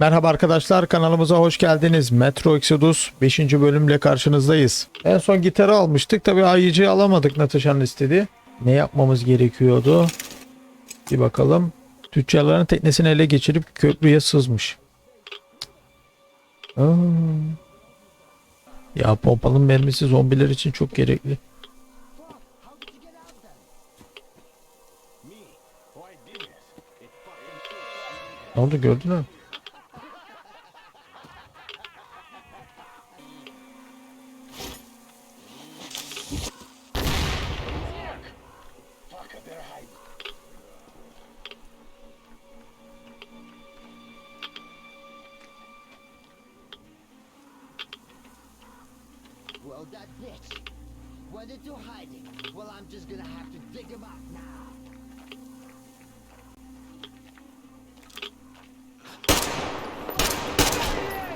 Merhaba arkadaşlar kanalımıza hoş geldiniz. Metro Exodus 5. bölümle karşınızdayız. En son gitarı almıştık. Tabi ayıcı alamadık Natasha'nın istediği. Ne yapmamız gerekiyordu? Bir bakalım. Tüccarların teknesini ele geçirip köprüye sızmış. Ya pompalın mermisi zombiler için çok gerekli. Ne oldu gördün mü? Well, that bitch. You hide it? Well, I'm just gonna have to dig him up now.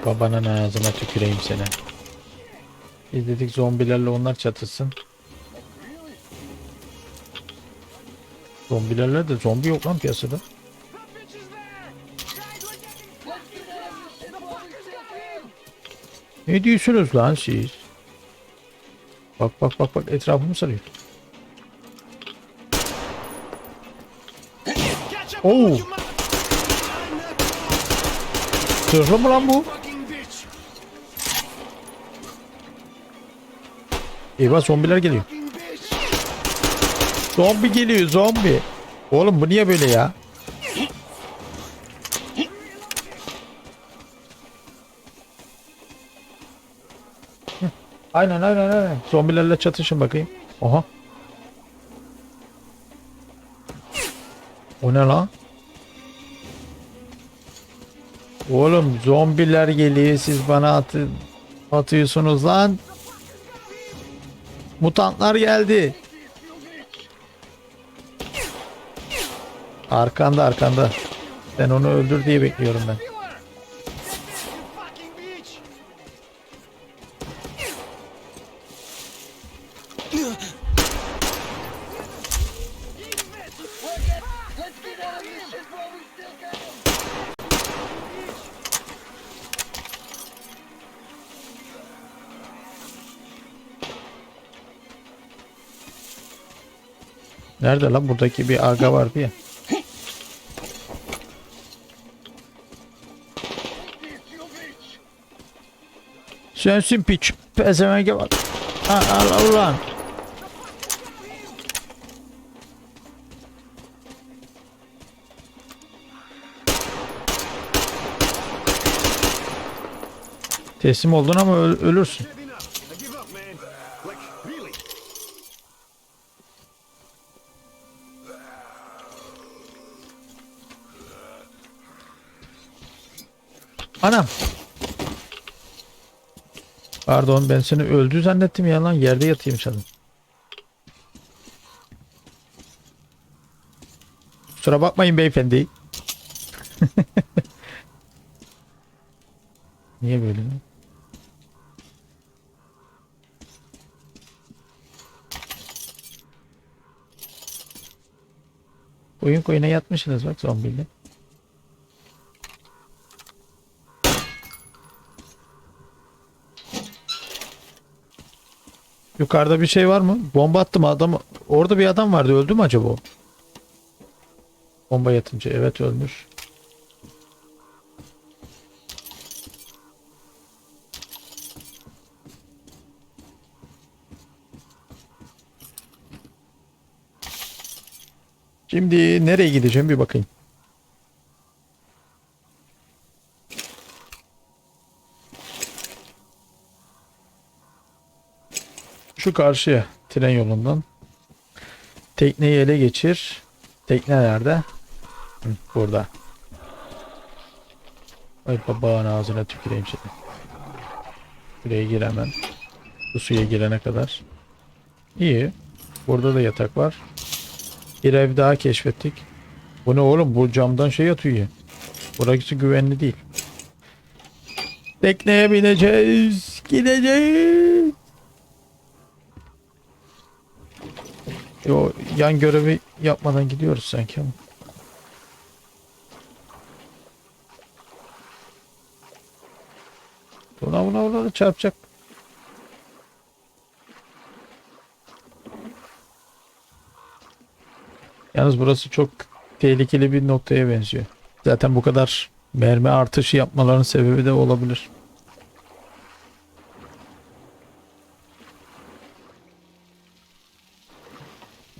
Babanın ağzına tüküreyim seni. Biz dedik zombilerle onlar çatışsın. Zombilerle de zombi yok lan piyasada. Ne diyorsunuz lan siz? Bak bak bak bak etrafımı sarıyor. Oo. Zırhlı mı lan bu? Eyvah zombiler geliyor. Zombi geliyor zombi. Oğlum bu niye böyle ya? Aynen aynen aynen. Zombilerle çatışın bakayım. Oha. O ne lan? Oğlum zombiler geliyor siz bana atı atıyorsunuz lan. Mutantlar geldi. Arkanda arkanda. Ben onu öldür diye bekliyorum ben. Nerede lan buradaki bir aga vardı ya. Sensin piç. Pezemenge bak. Al al ulan. Teslim oldun ama öl- ölürsün. Anam. Pardon ben seni öldü zannettim ya lan yerde yatayım sandım. Kusura bakmayın beyefendi. Niye böyle? Oyun koyuna yatmışsınız bak zombiyle. Yukarıda bir şey var mı? Bomba attım adam. Orada bir adam vardı. Öldü mü acaba o? Bomba yatınca evet ölmüş. Şimdi nereye gideceğim bir bakayım. Şu karşıya tren yolundan. Tekneyi ele geçir. Tekne nerede? Burada. Ay babağın ağzına tüküreyim seni. Buraya gir hemen. Bu suya girene kadar. İyi. Burada da yatak var. Bir ev daha keşfettik. Bu ne oğlum? Bu camdan şey atıyor. Burası güvenli değil. Tekneye bineceğiz. Gideceğiz. O yan görevi yapmadan gidiyoruz sanki ama. Buna buna buna çarpacak. Yalnız burası çok tehlikeli bir noktaya benziyor. Zaten bu kadar mermi artışı yapmalarının sebebi de olabilir.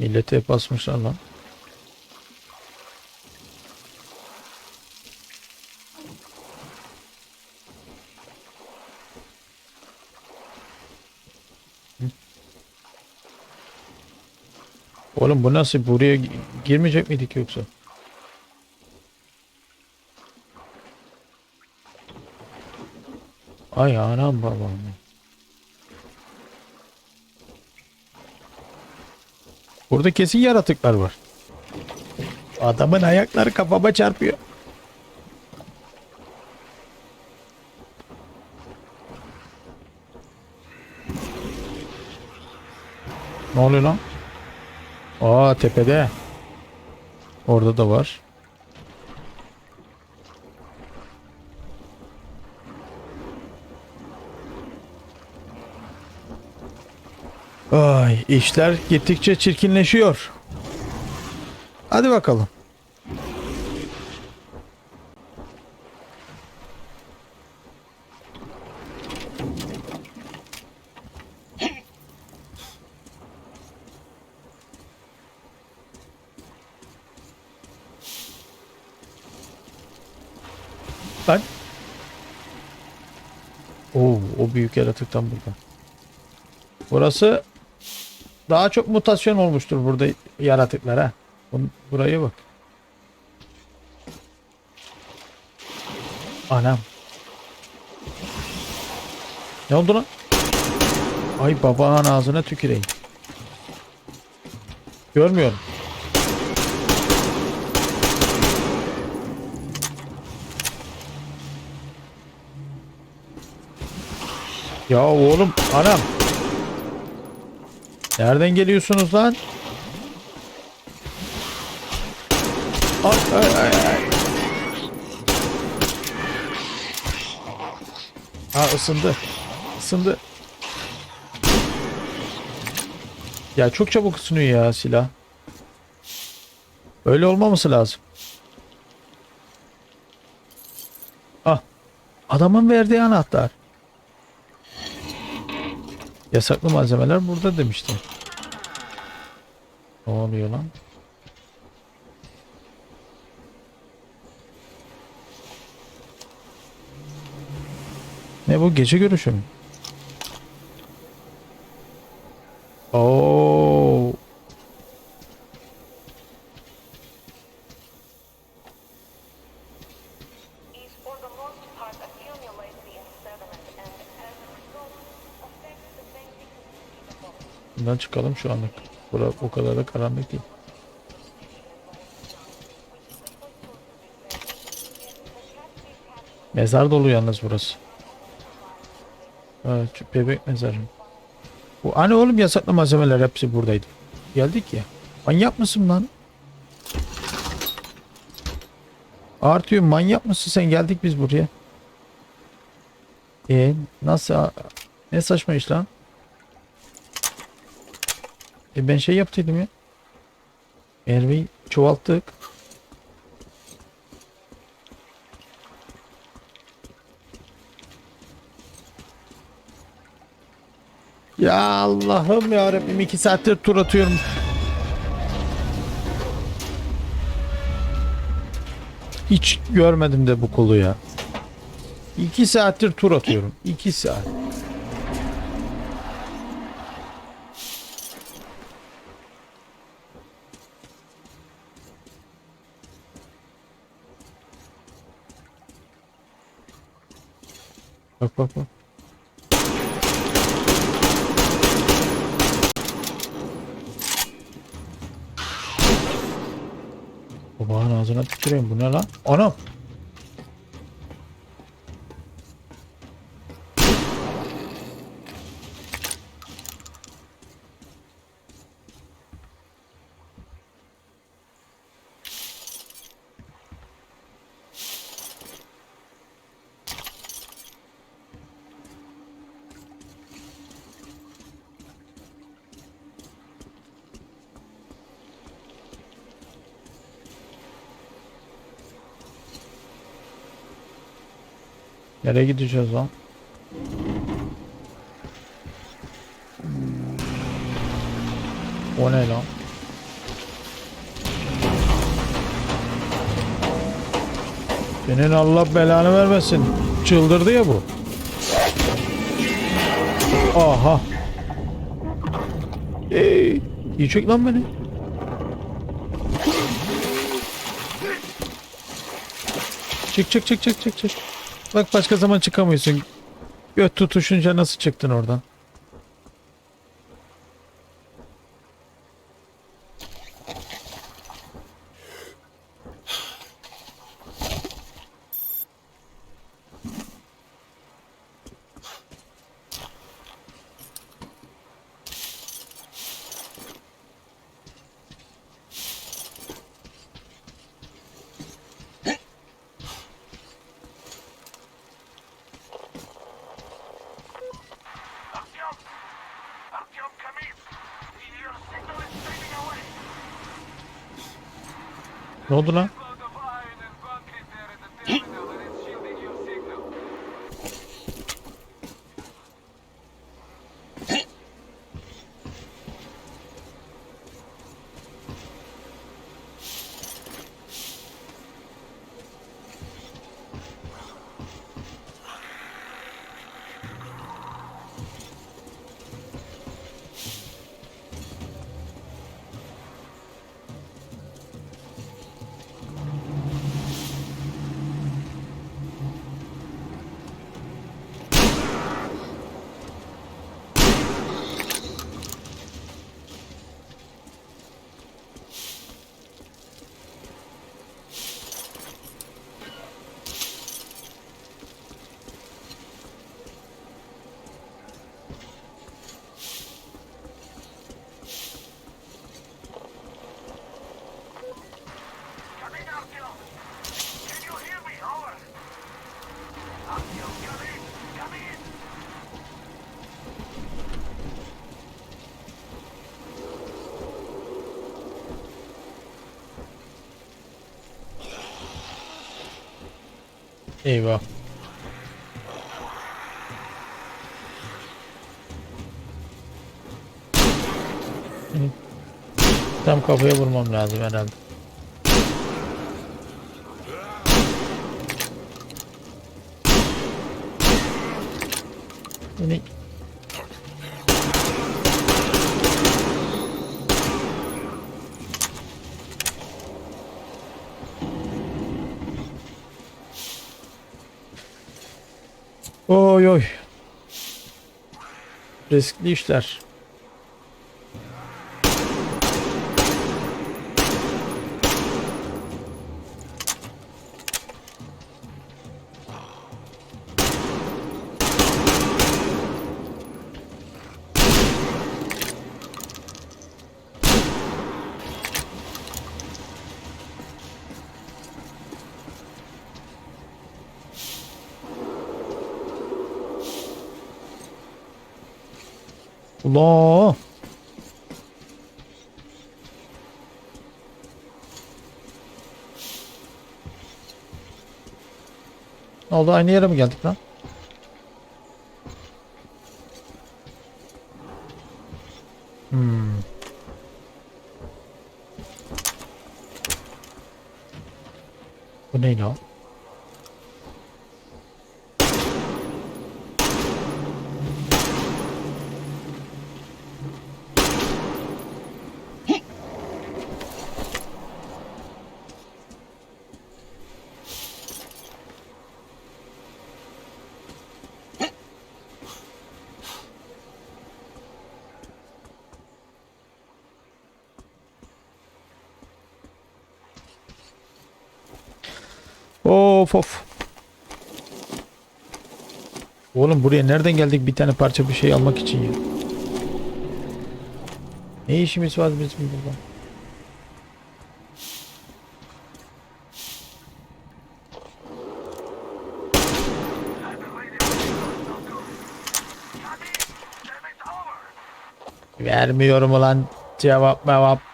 Millete basmışlar lan. Oğlum bu nasıl? Buraya gi- girmeyecek miydik yoksa? Ay anam babam. Burada kesin yaratıklar var. Adamın ayakları kafama çarpıyor. Ne oluyor lan? Aa tepede. Orada da var. Ay işler gittikçe çirkinleşiyor. Hadi bakalım. Lan. Oo, o büyük yaratıktan burada. Burası daha çok mutasyon olmuştur burada yaratıklar ha. Bun- Buraya bak. Anam. Ne oldu lan? Ay babanın ağzına tüküreyim. Görmüyorum. Ya oğlum anam. Nereden geliyorsunuz lan? Ay ay ay ay. Ha ısındı. Isındı. Ya çok çabuk ısınıyor ya silah. Öyle olmaması lazım. Ah. Adamın verdiği anahtar. Yasaklı malzemeler burada demişti. Ne oluyor lan? Ne bu gece görüşü mü? Çıkalım şu anlık. Bura o kadar da karanlık değil. Mezar dolu yalnız burası. Evet, bebek mezarı. Bu hani oğlum yasaklı malzemeler hepsi buradaydı. Geldik ya. Manyak mısın lan? Artıyor manyak mısın sen geldik biz buraya. E nasıl ne saçma iş lan? E ben şey yaptıydım ya. Merveyi çoğalttık. Ya Allah'ım ya Rabbim iki saattir tur atıyorum. Hiç görmedim de bu kolu ya. İki saattir tur atıyorum. İki saat. Bak bak bak. Babanın ağzına tüküreyim. Bu ne lan? Anam. Nereye gideceğiz lan? O ne lan? Senin Allah belanı vermesin. Çıldırdı ya bu. Aha. Ey, yiyecek lan beni. Çık çık çık çık çık çık. Bak başka zaman çıkamıyorsun. Göt tutuşunca nasıl çıktın oradan? Ne oldu lan? Eyvah. Tam kafaya vurmam lazım herhalde. Beni Oy oy. Riskli işler. Allah. Ne oldu? Aynı yere mi geldik lan? Hmm. Bu ne lan? Of of. Oğlum buraya nereden geldik bir tane parça bir şey almak için ya? Ne işimiz var bizim burada? Vermiyorum ulan cevap mevap.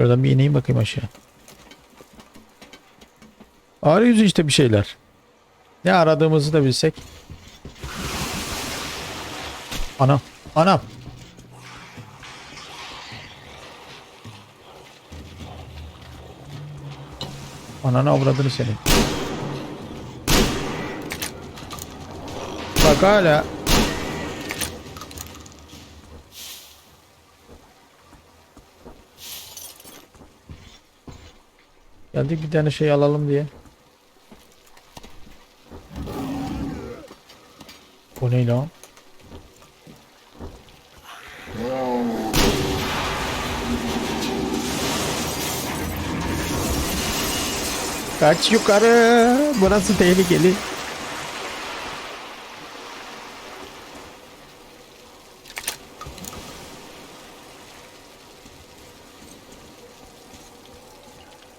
Şuradan bir ineyim bakayım aşağı. Arıyoruz işte bir şeyler. Ne aradığımızı da bilsek. Anam. Anam. Ananı avradını senin. Bak hala. Geldik bir tane şey alalım diye. Bu ne lan? Kaç yukarı. Burası tehlikeli.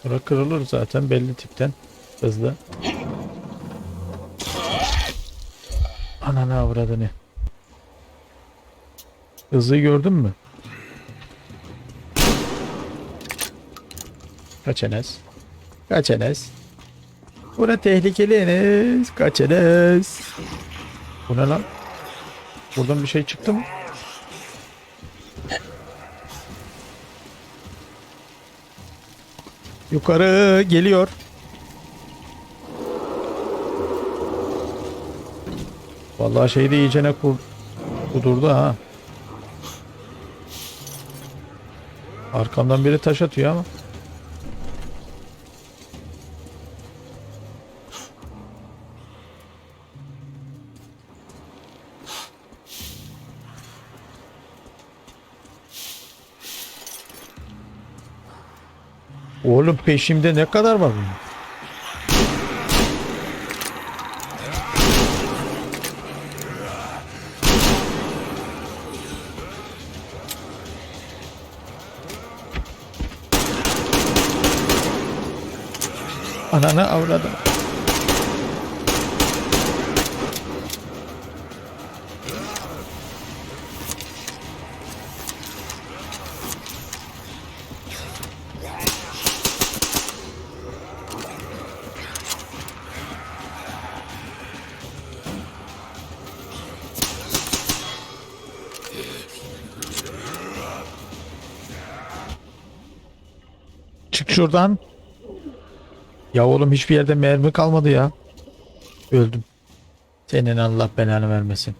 Bura kırılır zaten belli tipten. Hızlı. Ananı avradını. Hızlıyı gördün mü? Kaç Enes? Kaç Enes? Bura tehlikeli Enes. Kaç Enes? Bu ne lan? Buradan bir şey çıktı mı? Yukarı geliyor. Vallahi şeyde iyicene kur kudurdu ha. Arkamdan biri taş atıyor ama. Oğlum peşimde ne kadar var bunun? Ananı avradım. Şuradan. Ya oğlum hiçbir yerde mermi kalmadı ya. Öldüm. Senin Allah belanı vermesin.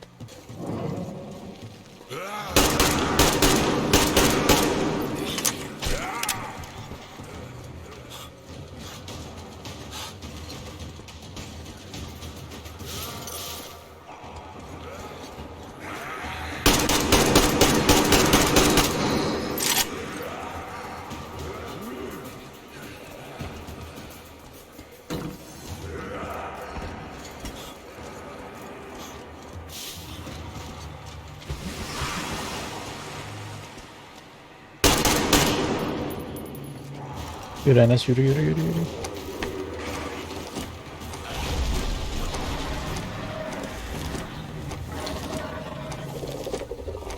Yürü Enes yürü yürü yürü yürü.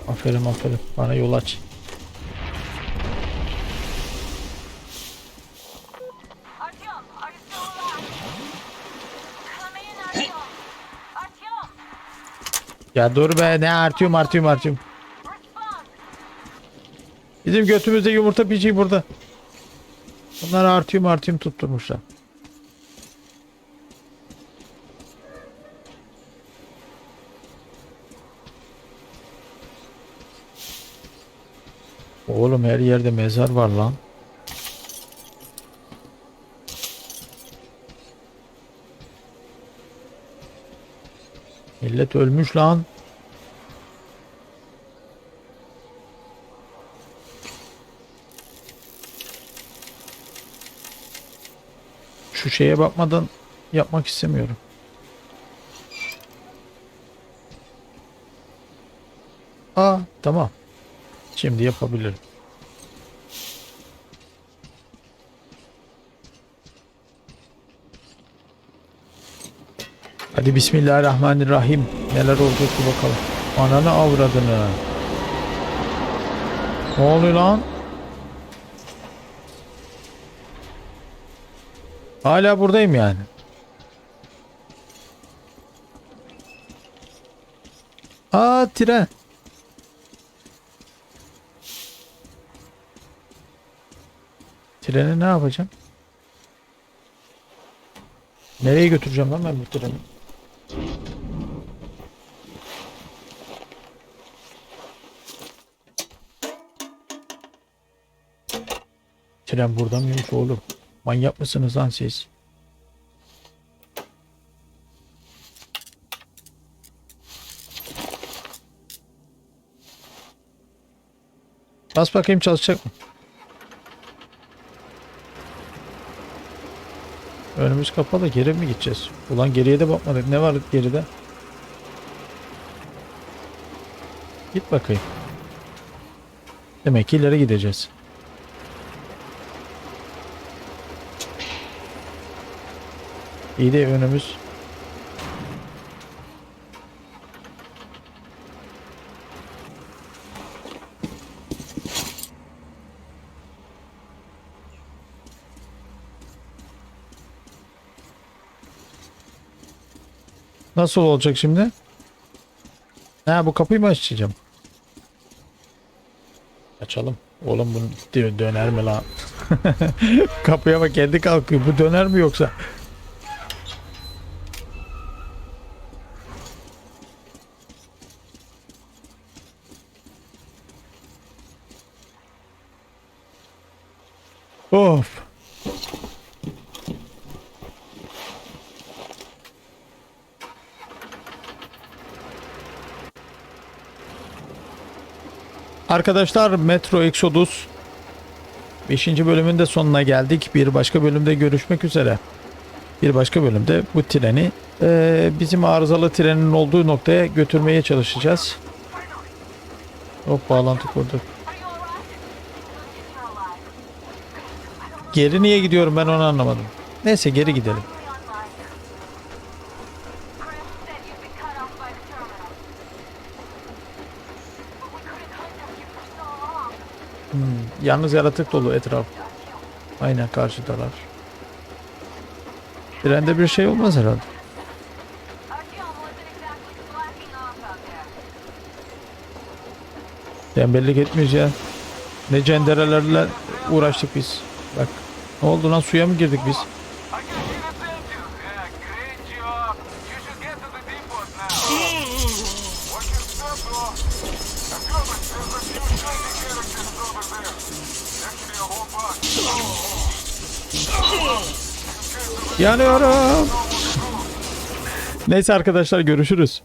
Aferin aferin. Bana yol aç. Ya dur be ne artıyorum artıyorum artıyorum. Bizim götümüzde yumurta piçi burada. Bunlar artıyorum artıyorum tutturmuşlar. Oğlum her yerde mezar var lan. Millet ölmüş lan. Şu şeye bakmadan yapmak istemiyorum. Aa tamam. Şimdi yapabilirim. Hadi Bismillahirrahmanirrahim. Neler olacak bir bakalım. Ananı avradını. Ne oluyor lan? Hala buradayım yani. Aa tren. Treni ne yapacağım? Nereye götüreceğim lan ben bu treni? Tren burada mıymış oğlum? Manyak mısınız lan siz? Bas bakayım çalışacak mı? Önümüz kapalı geri mi gideceğiz? Ulan geriye de bakmadık. Ne var geride? Git bakayım. Demek ki ileri gideceğiz. İyi de önümüz. Nasıl olacak şimdi? Ha bu kapıyı mı açacağım? Açalım. Oğlum bunu dö- döner mi lan? Kapıya bak kendi kalkıyor. Bu döner mi yoksa? Of. Arkadaşlar Metro Exodus 5. bölümün de sonuna geldik. Bir başka bölümde görüşmek üzere. Bir başka bölümde bu treni eee, bizim arızalı trenin olduğu noktaya götürmeye çalışacağız. Hop bağlantı kurduk. Geri niye gidiyorum ben onu anlamadım. Neyse geri gidelim. Long. Yalnız yaratık dolu etraf. Aynen karşıdalar. Trende bir şey olmaz herhalde. Tembellik etmiyoruz ya. Ne cenderelerle uğraştık biz. Bak. Ne oldu lan suya mı girdik biz? Yanıyorum. Neyse arkadaşlar görüşürüz.